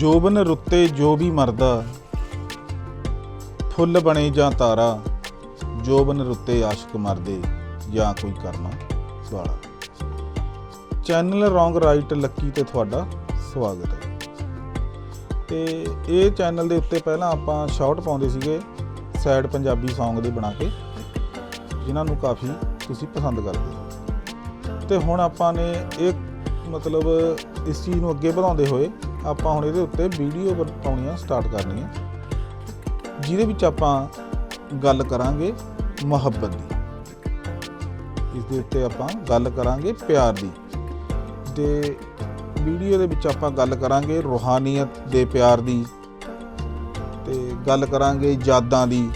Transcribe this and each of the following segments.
ਜੋਬਨ ਰੁੱਤੇ ਜੋ ਵੀ ਮਰਦਾ, ਫੁੱਲ ਬਣੇ ਜਾਂ ਤਾਰਾ ਜੋਬਨ ਰੁੱਤੇ ਆਸ਼ਿਕ ਮਰਦੇ ਜਾਂ ਕੋਈ ਕਰਨਾ ਵਾਲਾ ਚੈਨਲ ਰੋਂਗ ਰਾਈਟ ਲੱਕੀ ਤੇ ਤੁਹਾਡਾ ਸਵਾਗਤ ਹੈ। ਤੇ ਇਹ ਚੈਨਲ ਦੇ ਉੱਤੇ ਪਹਿਲਾਂ ਆਪਾਂ ਸ਼ਾਰਟ ਪਾਉਂਦੇ ਸੀਗੇ, ਸੈਡ ਪੰਜਾਬੀ Song ਦੇ ਬਣਾ ਕੇ, ਜਿਨ੍ਹਾਂ ਨੂੰ ਕਾਫੀ ਤੁਸੀਂ ਪਸੰਦ ਕਰਦੇ ਹੋ। ਤੇ ਹੁਣ ਆਪਾਂ ਨੇ ਇਹ ਮਤਲਬ ਇਸ ਚੀਜ਼ ਨੂੰ ਅੱਗੇ ਵਧਾਉਂਦੇ ਹੋਏ ਆਪਾਂ ਹੁਣ ਇਹਦੇ ਉੱਤੇ ਵੀਡੀਓ ਪਾਉਣੀਆਂ ਸਟਾਰਟ ਕਰਨੀਆਂ। ਜਿਹਦੇ ਵਿੱਚ ਆਪਾਂ ਗੱਲ ਕਰਾਂਗੇ ਮੁਹੱਬਤ ਦੀ। ਇਸ ਦੇ ਉੱਤੇ ਆਪਾਂ ਗੱਲ ਕਰਾਂਗੇ ਪਿਆਰ ਦੀ। ਤੇ ਵੀਡੀਓ ਦੇ ਵਿੱਚ ਆਪਾਂ ਗੱਲ ਕਰਾਂਗੇ ਰੂਹਾਨੀਅਤ ਦੇ ਪਿਆਰ ਦੀ। ਤੇ ਗੱਲ ਕਰਾਂਗੇ ਯਾਦਾਂ ਦੀ।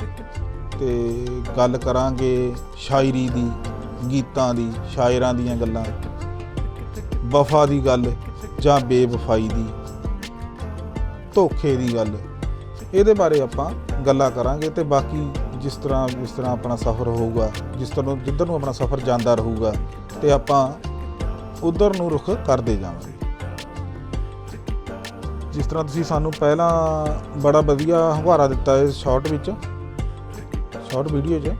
ਤੇ ਗੱਲ ਕਰਾਂਗੇ ਸ਼ਾਇਰੀ ਦੀ, ਗੀਤਾਂ ਦੀ, ਸ਼ਾਇਰਾਂ ਦੀਆਂ ਗੱਲਾਂ। ਵਫਾ ਦੀ ਗੱਲ ਜਾਂ ਬੇਵਫਾਈ ਦੀ। ਧੋਖੇ ਦੀ ਗੱਲ। ਇਹਦੇ ਬਾਰੇ ਆਪਾਂ ਗੱਲਾਂ ਕਰਾਂਗੇ ਤੇ ਬਾਕੀ ਜਿਸ ਤਰ੍ਹਾਂ ਜਿਸ ਤਰ੍ਹਾਂ ਆਪਣਾ ਸਫ਼ਰ ਹੋਊਗਾ, ਜਿਸ ਤਰ੍ਹਾਂ ਜਿੱਧਰ ਨੂੰ ਆਪਣਾ ਸਫ਼ਰ ਜਾਂਦਾ ਰਹੂਗਾ, ਤੇ ਆਪਾਂ ਉਧਰ ਨੂੰ ਰੁਖ ਕਰਦੇ ਜਾਵਾਂਗੇ। ਜਿਸ ਤਰ੍ਹਾਂ ਤੁਸੀਂ ਸਾਨੂੰ ਪਹਿਲਾਂ ਬੜਾ ਵਧੀਆ ਹਵਾਰਾ ਦਿੱਤਾ ਇਸ ਸ਼ਾਰਟ ਵਿੱਚ ਸ਼ਾਰਟ ਵੀਡੀਓ 'ਚ,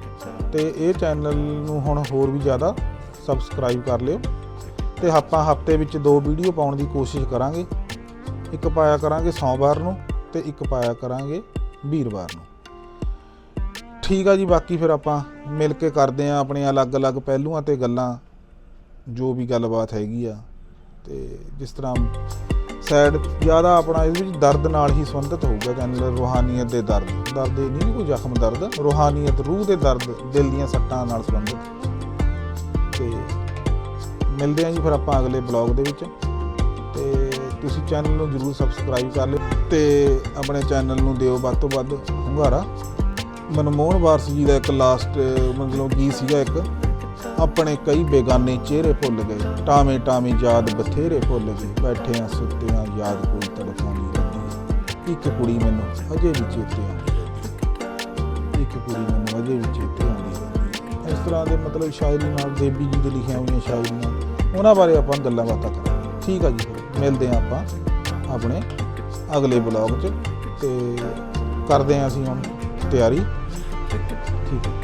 ਤੇ ਇਹ ਚੈਨਲ ਨੂੰ ਹੁਣ ਹੋਰ ਵੀ ਜ਼ਿਆਦਾ ਸਬਸਕ੍ਰਾਈਬ ਕਰ ਲਿਓ, ਤੇ ਆਪਾਂ ਹਫ਼ਤੇ ਵਿੱਚ ਦੋ ਵੀਡੀਓ ਪਾਉਣ ਦੀ ਕੋਸ਼ਿਸ਼ ਕਰਾਂਗੇ। ਇੱਕ ਪਾਇਆ ਕਰਾਂਗੇ ਸੋਮਵਾਰ ਨੂੰ ਤੇ ਇੱਕ ਪਾਇਆ ਕਰਾਂਗੇ ਵੀਰਵਾਰ ਨੂੰ। ਠੀਕ ਆ ਜੀ, ਬਾਕੀ ਫਿਰ ਆਪਾਂ ਮਿਲ ਕੇ ਕਰਦੇ ਆ ਆਪਣੇ ਅਲੱਗ-ਅਲੱਗ ਪਹਿਲੂਆਂ ਤੇ ਗੱਲਾਂ, ਜੋ ਵੀ ਗੱਲਬਾਤ ਹੈਗੀ ਆ। ਤੇ ਜਿਸ ਤਰ੍ਹਾਂ ਸਾਈਡ ਜ਼ਿਆਦਾ ਆਪਣਾ ਇਹਦੇ ਵਿੱਚ ਦਰਦ ਨਾਲ ਹੀ ਸੰਬੰਧਿਤ ਹੋਊਗਾ, ਚੈਨਲ ਰੂਹਾਨੀਅਤ ਦੇ ਦਰਦ। ਦਰਦ ਇਹ ਨਹੀਂ ਕੋਈ ਜ਼ਖਮ ਦਰਦ, ਰੂਹਾਨੀਅਤ, ਰੂਹ ਦੇ ਦਰਦ, ਦਿਲ ਦੀਆਂ ਸੱਟਾਂ ਨਾਲ ਸੰਬੰਧਿਤ। ਤੇ ਮਿਲਦੇ ਆਂ ਜੀ ਫਿਰ ਆਪਾਂ ਅਗਲੇ ਬਲੌਗ ਦੇ ਵਿੱਚ। ਤੇ ਤੁਸੀਂ ਚੈਨਲ ਨੂੰ ਜਰੂਰ ਸਬਸਕ੍ਰਾਈਬ ਕਰ ਲਿਓ ਤੇ ਆਪਣੇ ਚੈਨਲ ਨੂੰ ਦਿਓ ਵੱਧ ਤੋਂ ਵੱਧ ਹੁੰਗਾਰਾ। ਮਨਮੋਹਨ ਵਾਰਸ ਜੀ ਦਾ ਇੱਕ ਲਾਸਟ ਮਤਲਬ ਗੀਤ ਸੀਗਾ ਇੱਕ। ਆਪਣੇ ਕਈ ਬੇਗਾਨੇ ਚਿਹਰੇ ਭੁੱਲ ਗਏ, ਟਾਵੇਂ ਟਾਵੇਂ ਯਾਦ ਬਥੇਰੇ ਭੁੱਲ ਗਏ। ਬੈਠੇ ਆ ਸੁੱਤੇ ਆ, ਯਾਦ ਕੋਈ ਤੜਫਾਉਂਦੀ ਰਹਿੰਦੀ। ਇੱਕ ਕੁੜੀ ਮੈਨੂੰ ਅਜੇ ਵੀ ਚੇਤੇ ਆਉਂਦੀ ਇੱਕ ਕੁੜੀ ਮੈਨੂੰ ਅਜੇ ਵੀ ਚੇਤੇ ਆਉਂਦੀ ਇਸ ਤਰ੍ਹਾਂ ਦੇ ਮਤਲਬ ਸ਼ਾਇਰੀ ਨਾਲ, ਦੇਵੀ ਜੀ ਦੇ ਲਿਖੀਆਂ ਹੋਈਆਂ ਸ਼ਾਇਰੀਆਂ, ਉਹਨਾਂ ਬਾਰੇ ਆਪਾਂ ਗੱਲਾਂ ਬਾਤਾਂ ਕਰਾਂਗੇ। ਠੀਕ ਆ ਜੀ ਮਿਲਦੇ ਆ ਆਪਾਂ ਆਪਣੇ ਅਗਲੇ ਬਲੌਗ 'ਚ ਤੇ ਕਰਦੇ ਆ ਅਸੀਂ ਹੁਣ ਤਿਆਰੀ। ਠੀਕ ਹੈ।